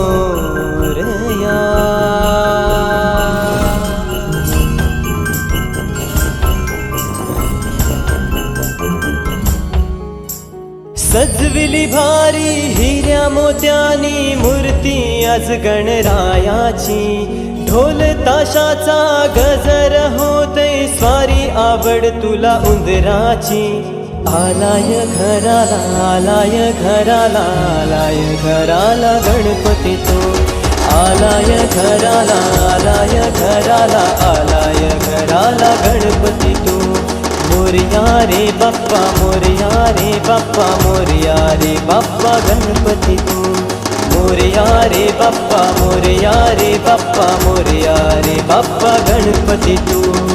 मोरया सजविली भारी हिऱ्या मोत्यानी मूर्ती आज गणरायाची. ढोल ताशाचा गजर होते स्वारी आवड तुला उंदराची. आलाय घराला आलाय घराला आलाय घराला गणपती तो. आलाय घराला आलाय घराला आलाय घराला गणपती तो. मोरया रे बाप्पा मोरया रे बाप्पा मोरया रे बाप्पा गणपती तू. मोरया रे बाप्पा मोरया रे बाप्पा मोरया रे बाप्पा गणपती तू.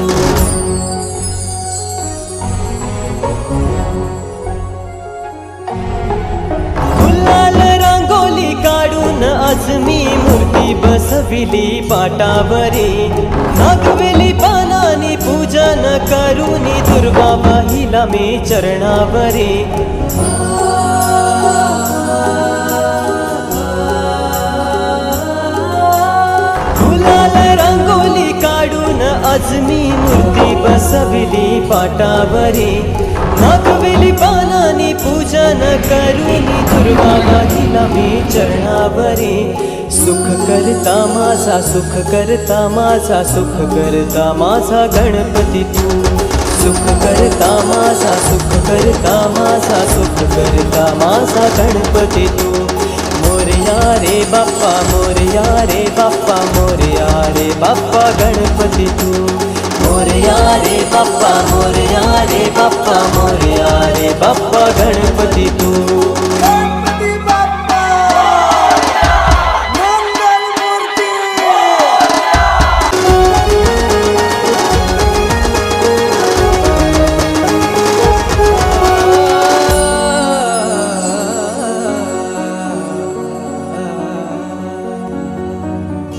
बसविली पाटावरी. नागवेली पानानी पूजन करुनी दुर्गा बाईला मी चरणावरी. गुलाल रांगोली काढून आज मूर्ती बसविली पाटावरी. नागवेली पानानी पूजन करुनी दुर्गा बाईला मी चरणावरी. सुख करता माझा सुख करता माझा सुख करता माझा गणपती तू. सुख करता माझा सुख करता माझा सुख करता माझा गणपती तू. मोरया रे बाप्पा मोरया रे बाप्पा मोरया रे बाप्पा गणपती तू. मोरया रे बाप्पा मोरया रे बाप्पा मोरया रे बाप्पा गणपती तू.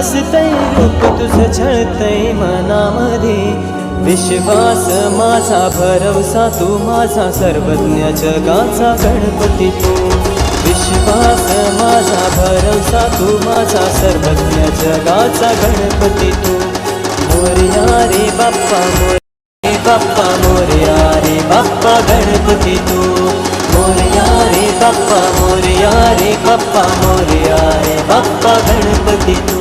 हसतय रूप तुझं छळतय मनामध्ये. विश्वास माझा भरवसा तू माझा सर्वज्ञ जगाचा गणपती. तू विश्वास माझा भरवसा तू माझा सर्वज्ञ जगाचा गणपती तू. मोरया रे बाप्पा मोर बाप्पा मोरया रे बाप्पा गणपती तू. मोरया रे बाप्पा मोरया रे बाप्पा मोरया रे बाप्पा गणपती तू.